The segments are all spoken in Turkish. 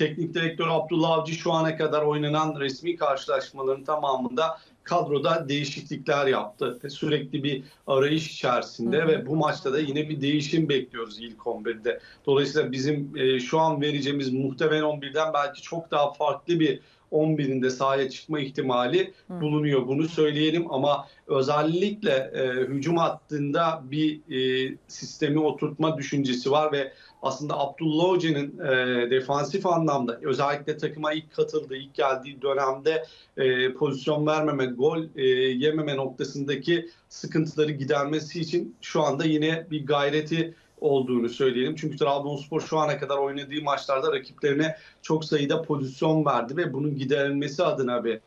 teknik direktör Abdullah Avcı şu ana kadar oynanan resmi karşılaşmaların tamamında kadroda değişiklikler yaptı. Sürekli bir arayış içerisinde Hı hı. ve bu maçta da yine bir değişim bekliyoruz ilk 11'de. Dolayısıyla bizim e, şu an vereceğimiz muhtemelen 11'den belki çok daha farklı bir 11'inde sahaya çıkma ihtimali bulunuyor. Bunu söyleyelim ama özellikle e, hücum hattında bir e, sistemi oturtma düşüncesi var ve aslında Abdullah Hoca'nın e, defansif anlamda özellikle takıma ilk katıldığı, ilk geldiği dönemde e, pozisyon vermeme, gol e, yememe noktasındaki sıkıntıları gidermesi için şu anda yine bir gayreti olduğunu söyleyelim. Çünkü Trabzonspor şu ana kadar oynadığı maçlarda rakiplerine çok sayıda pozisyon verdi ve bunun giderilmesi adına bir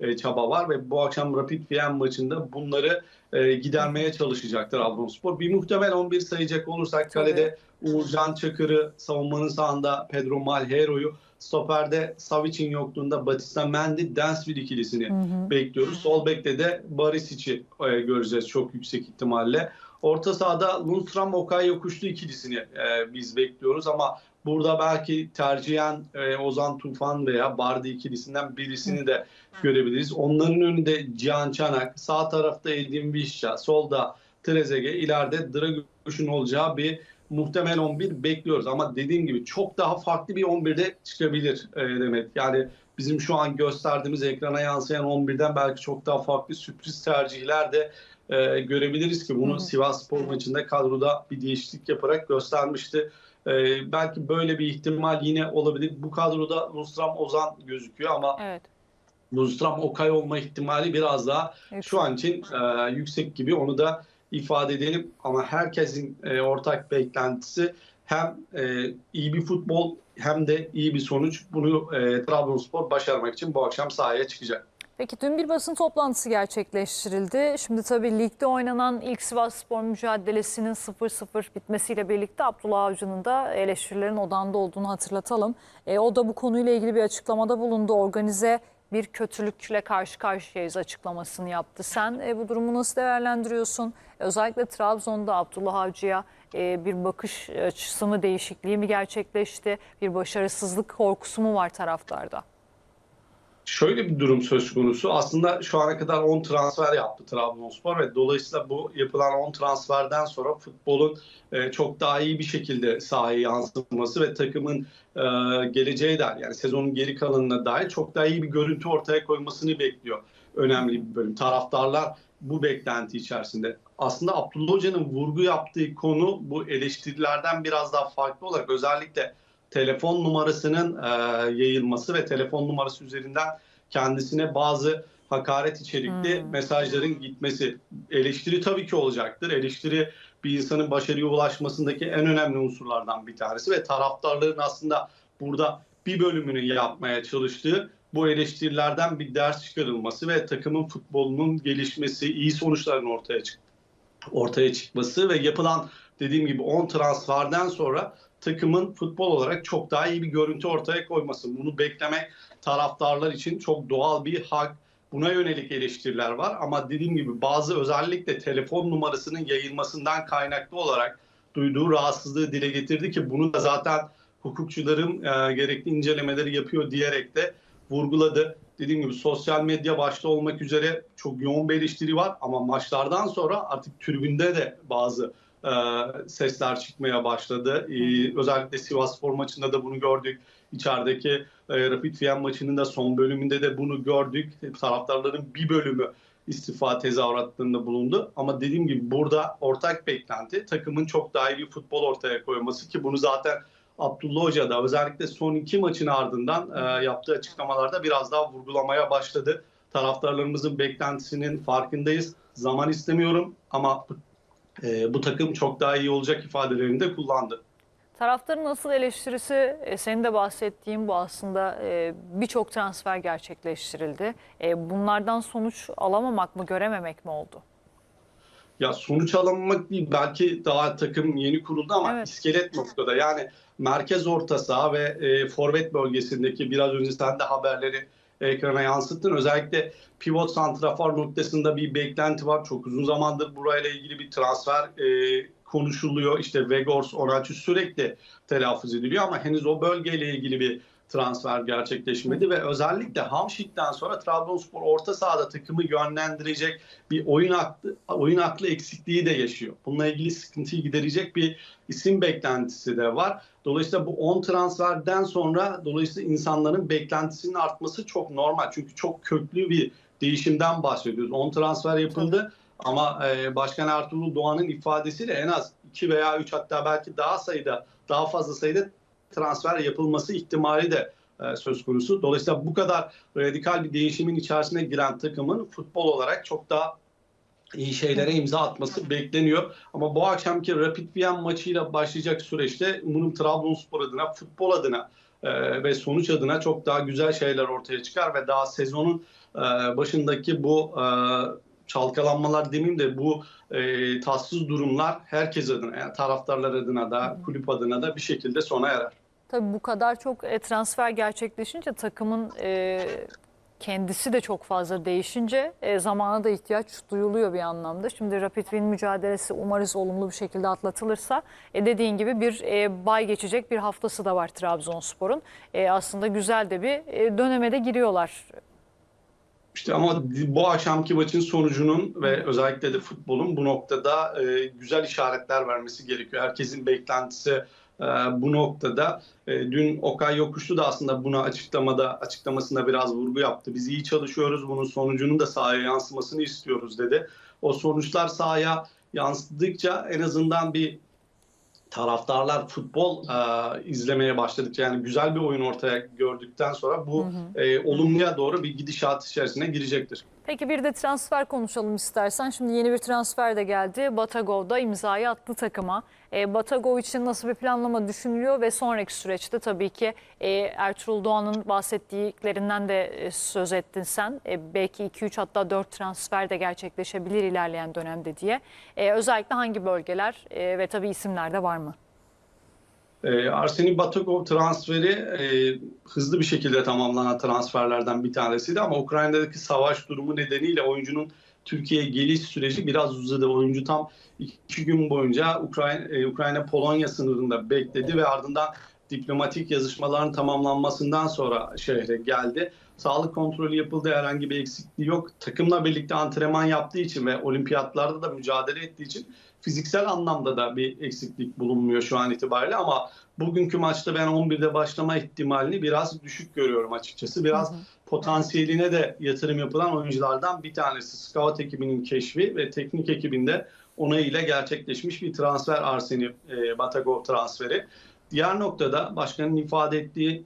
e, çaba var ve bu akşam Rapid Wien maçında bunları e, gidermeye çalışacak Trabzonspor. Bir muhtemel 11 sayacak olursak kalede Uğurcan Çakır'ı, savunmanın sağında Pedro Malhero'yu, stoperde Savic'in yokluğunda Batista Mendy, Dansville ikilisini Hı hı. bekliyoruz. Sol bekte de Barisic'i e, göreceğiz çok yüksek ihtimalle. Orta sahada Lundstram Okay Yokuşlu ikilisini e, biz bekliyoruz ama burada belki tercihen e, Ozan Tufan veya Bardi ikilisinden birisini de görebiliriz. Onların önünde Cihan Çanak, sağ tarafta Edin Vişça, solda Trezeguet, ileride Draguş'un olacağı bir muhtemel 11 bekliyoruz. Ama dediğim gibi çok daha farklı bir 11'de çıkabilir e, Demet. Yani bizim şu an gösterdiğimiz ekrana yansıyan 11'den belki çok daha farklı sürpriz tercihler de e, görebiliriz ki bunu. Sivas Spor maçında kadroda bir değişiklik yaparak göstermişti. E, belki böyle bir ihtimal yine olabilir. Bu kadroda Nusram Ozan gözüküyor ama Evet. Nusram Okay olma ihtimali biraz daha şu an için e, yüksek gibi onu da ifade edelim. Ama herkesin e, ortak beklentisi hem e, iyi bir futbol hem de iyi bir sonuç. Bunu e, Trabzonspor başarmak için bu akşam sahaya çıkacak. Peki dün bir basın toplantısı gerçekleştirildi. Şimdi tabii ligde oynanan ilk Sivasspor mücadelesinin 0-0 bitmesiyle birlikte Abdullah Avcı'nın da eleştirilerin odağında olduğunu hatırlatalım. E, o da bu konuyla ilgili bir açıklamada bulundu. Organize bir kötülükle karşı karşıyayız açıklamasını yaptı. Sen e, bu durumu nasıl değerlendiriyorsun? Özellikle Trabzon'da Abdullah Avcı'ya e, bir bakış açısı mı değişikliği mi gerçekleşti? Bir başarısızlık korkusu mu var taraftarda? Şöyle bir durum söz konusu. Aslında şu ana kadar 10 transfer yaptı Trabzonspor ve dolayısıyla bu yapılan 10 transferden sonra futbolun e, çok daha iyi bir şekilde sahaya yansıması ve takımın e, geleceğe dair yani sezonun geri kalanına dair çok daha iyi bir görüntü ortaya koymasını bekliyor. Önemli bir bölüm. Taraftarlar bu beklenti içerisinde. Aslında Abdullah Hoca'nın vurgu yaptığı konu bu eleştirilerden biraz daha farklı olarak özellikle telefon numarasının e, yayılması ve telefon numarası üzerinden kendisine bazı hakaret içerikli Hmm. mesajların gitmesi. Eleştiri tabii ki olacaktır. Eleştiri bir insanın başarıya ulaşmasındaki en önemli unsurlardan bir tanesi ve taraftarların aslında burada bir bölümünü yapmaya çalıştığı bu eleştirilerden bir ders çıkarılması ve takımın futbolunun gelişmesi, iyi sonuçların ortaya çık ortaya çıkması ve yapılan dediğim gibi 10 transferden sonra takımın futbol olarak çok daha iyi bir görüntü ortaya koyması. Bunu beklemek taraftarlar için çok doğal bir hak. Buna yönelik eleştiriler var ama dediğim gibi bazı özellikle telefon numarasının yayılmasından kaynaklı olarak duyduğu rahatsızlığı dile getirdi ki bunu da zaten hukukçuların e, gerekli incelemeleri yapıyor diyerek de vurguladı. Dediğim gibi sosyal medya başta olmak üzere çok yoğun bir eleştiri var ama maçlardan sonra artık tribünde de bazı e, sesler çıkmaya başladı. E, özellikle Sivas Spor maçında da bunu gördük. İçerideki e, Rapid Wien maçının da son bölümünde de bunu gördük. Taraftarların bir bölümü istifa tezahüratlarında bulundu. Ama dediğim gibi burada ortak beklenti takımın çok daha iyi bir futbol ortaya koyması ki bunu zaten Abdullah Hoca da özellikle son iki maçın ardından e, yaptığı açıklamalarda biraz daha vurgulamaya başladı. Taraftarlarımızın beklentisinin farkındayız. Zaman istemiyorum ama e, bu takım çok daha iyi olacak ifadelerini de kullandı. Taraftarın asıl eleştirisi e, senin de bahsettiğin bu aslında e, birçok transfer gerçekleştirildi. E, bunlardan sonuç alamamak mı görememek mi oldu? Ya sonuç alamamak değil belki daha takım yeni kuruldu ama Evet. iskelet noktada yani merkez orta saha ve e, forvet bölgesindeki biraz önce sen de haberleri ekrana yansıttın. Özellikle pivot santrafor noktasında bir beklenti var. Çok uzun zamandır burayla ilgili bir transfer e, konuşuluyor. İşte Vegors, Onaçu sürekli telaffuz ediliyor ama henüz o bölgeyle ilgili bir transfer gerçekleşmedi ve özellikle Hamşik'ten sonra Trabzonspor orta sahada takımı yönlendirecek bir oyun aklı, oyun aklı eksikliği de yaşıyor. Bununla ilgili sıkıntıyı giderecek bir isim beklentisi de var. Dolayısıyla bu 10 transferden sonra dolayısıyla insanların beklentisinin artması çok normal. Çünkü çok köklü bir değişimden bahsediyoruz. 10 transfer yapıldı ama e, Başkan Ertuğrul Doğan'ın ifadesiyle en az 2 veya 3 hatta belki daha sayıda daha fazla sayıda transfer yapılması ihtimali de e, söz konusu. Dolayısıyla bu kadar radikal bir değişimin içerisine giren takımın futbol olarak çok daha iyi şeylere imza atması bekleniyor. Ama bu akşamki Rapid Wien maçıyla başlayacak süreçte umarım Trabzonspor adına, futbol adına e, ve sonuç adına çok daha güzel şeyler ortaya çıkar ve daha sezonun e, başındaki bu çalkalanmalar demeyeyim de bu tatsız durumlar herkes adına, yani taraftarlar adına da, kulüp adına da bir şekilde sona erer. Tabii bu kadar çok e, transfer gerçekleşince takımın e, kendisi de çok fazla değişince e, zamana da ihtiyaç duyuluyor bir anlamda. Şimdi Rapid Wien mücadelesi umarız olumlu bir şekilde atlatılırsa e, dediğin gibi bir e, bay geçecek bir haftası da var Trabzonspor'un. E, aslında güzel de bir e, döneme de giriyorlar. İşte ama bu akşamki maçın sonucunun ve özellikle de futbolun bu noktada e, güzel işaretler vermesi gerekiyor. Herkesin beklentisi bu noktada. E, dün Okay Yokuşlu da aslında buna açıklamada açıklamasında biraz vurgu yaptı. Biz iyi çalışıyoruz. Bunun sonucunun da sahaya yansımasını istiyoruz dedi. O sonuçlar sahaya yansıdıkça en azından bir taraftarlar futbol e, izlemeye başladıkça yani güzel bir oyun ortaya gördükten sonra bu e, olumluya doğru bir gidişat içerisine girecektir. Peki bir de transfer konuşalım istersen. Şimdi yeni bir transfer de geldi. Batagov'da imzayı attı takıma. E, Batagov için nasıl bir planlama düşünülüyor ve sonraki süreçte tabii ki e, Ertuğrul Doğan'ın bahsettiklerinden de e, söz ettin sen. E, belki 2-3 hatta 4 transfer de gerçekleşebilir ilerleyen dönemde diye. Özellikle hangi bölgeler ve tabii isimler de var mı? E, Arseni Batagov transferi e, hızlı bir şekilde tamamlanan transferlerden bir tanesiydi ama Ukrayna'daki savaş durumu nedeniyle oyuncunun Türkiye'ye geliş süreci biraz uzadı. Oyuncu tam iki gün boyunca Ukrayna, e, Ukrayna-Polonya sınırında bekledi ve ardından diplomatik yazışmaların tamamlanmasından sonra şehre geldi. Sağlık kontrolü yapıldı, herhangi bir eksikliği yok. Takımla birlikte antrenman yaptığı için ve olimpiyatlarda da mücadele ettiği için fiziksel anlamda da bir eksiklik bulunmuyor şu an itibariyle ama bugünkü maçta ben 11'de başlama ihtimalini biraz düşük görüyorum açıkçası. Biraz hı hı. potansiyeline de yatırım yapılan oyunculardan bir tanesi. Scout ekibinin keşfi ve teknik ekibinde onayıyla gerçekleşmiş bir transfer Arseni e, Batagov transferi. Diğer noktada başkanın ifade ettiği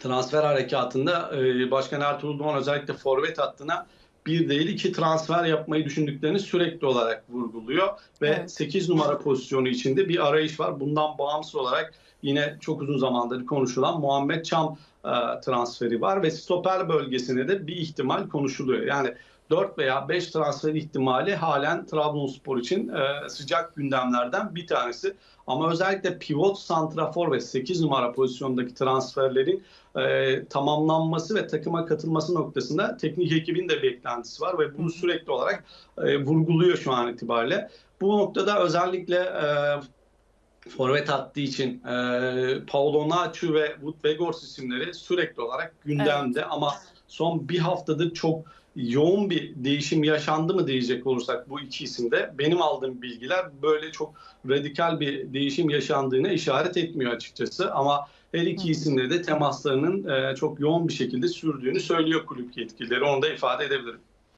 transfer harekatında e, Başkan Ertuğrul Doğan özellikle forvet hattına bir değil iki transfer yapmayı düşündüklerini sürekli olarak vurguluyor. Ve evet. 8 numara pozisyonu içinde bir arayış var. Bundan bağımsız olarak yine çok uzun zamandır konuşulan Muhammed Çam e, transferi var ve stoper bölgesine de bir ihtimal konuşuluyor. Yani 4 veya 5 transfer ihtimali halen Trabzonspor için e, sıcak gündemlerden bir tanesi. Ama özellikle pivot, santrafor ve 8 numara pozisyondaki transferlerin e, tamamlanması ve takıma katılması noktasında teknik ekibin de beklentisi var ve bunu sürekli olarak e, vurguluyor şu an itibariyle. Bu noktada özellikle e, forvet hattı için e, Paolo Nacho ve Wood Weghorst isimleri sürekli olarak gündemde evet. ama son bir haftadır çok yoğun bir değişim yaşandı mı diyecek olursak bu iki isimde benim aldığım bilgiler böyle çok radikal bir değişim yaşandığını işaret etmiyor açıkçası. Ama her iki isimde de temaslarının çok yoğun bir şekilde sürdüğünü söylüyor kulüp yetkilileri. Onu da ifade edebilirim.